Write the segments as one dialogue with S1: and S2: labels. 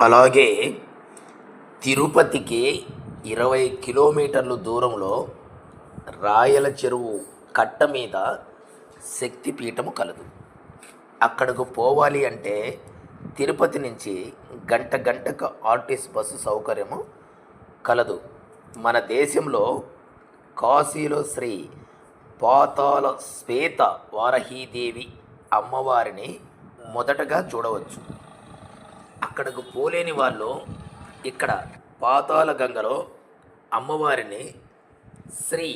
S1: అలాగే తిరుపతికి ఇరవై కిలోమీటర్ల దూరంలో రాయల చెరువు కట్ట మీద శక్తిపీఠము కలదు. అక్కడకు పోవాలి అంటే తిరుపతి నుంచి గంట గంటకు ఆర్టీసీ బస్సు సౌకర్యము కలదు. మన దేశంలో కాశీలో శ్రీ పాతాల శ్వేత వారహీదేవి అమ్మవారిని మొదటగా చూడవచ్చు. అక్కడకు పోలేని వాళ్ళు ఇక్కడ పాతాళ గంగలో అమ్మవారిని శ్రీ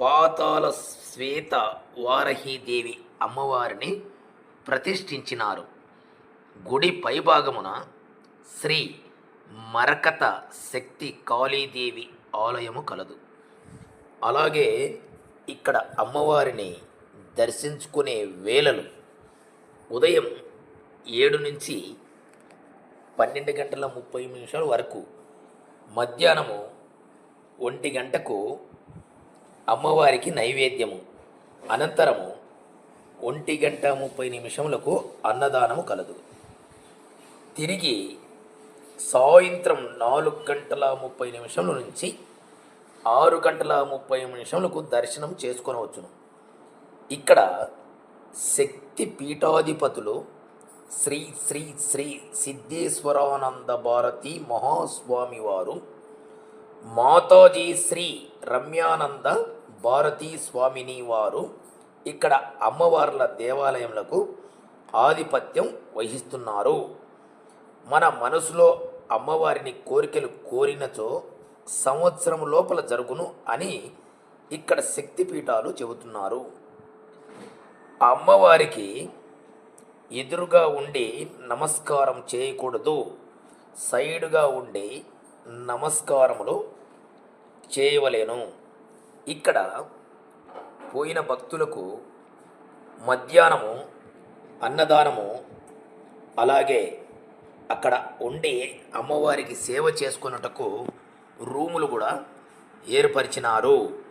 S1: పాతాళ శ్వేత వారహీదేవి అమ్మవారిని ప్రతిష్ఠించినారు. గుడి పైభాగమున శ్రీ మరకత శక్తి కాళీదేవి ఆలయము కలదు. అలాగే ఇక్కడ అమ్మవారిని దర్శించుకునే వేళలు ఉదయం ఏడు నుంచి పన్నెండు గంటల ముప్పై నిమిషాల వరకు. మధ్యాహ్నము ఒంటి గంటకు అమ్మవారికి నైవేద్యము. అనంతరము ఒంటి గంట ముప్పై నిమిషములకు అన్నదానము కలదు. తిరిగి సాయంత్రం నాలుగు గంటల ముప్పై నిమిషముల నుంచి ఆరు గంటల ముప్పై నిమిషములకు దర్శనం చేసుకొనవచ్చును. ఇక్కడ శక్తి పీఠాధిపతులు శ్రీ శ్రీ శ్రీ సిద్ధేశ్వరానంద భారతి మహాస్వామి వారు మాతాజీ శ్రీ రమ్యానంద భారతీ స్వామిని వారు ఇక్కడ అమ్మవార్ల దేవాలయములకు ఆధిపత్యం వహిస్తున్నారు. మన మనసులో అమ్మవారిని కోరికలు కోరినచో సంవత్సరం లోపల జరుగును అని ఇక్కడ శక్తిపీఠాలు చెబుతున్నారు. అమ్మవారికి ఎదురుగా ఉండి నమస్కారం చేయకూడదు. సైడుగా ఉండి నమస్కారములు చేయవలేను. ఇక్కడ పోయిన భక్తులకు మధ్యాహ్నము అన్నదానము అలాగే అక్కడ ఉండి అమ్మవారికి సేవ చేసుకున్నటకు రూములు కూడా ఏర్పరిచినారు.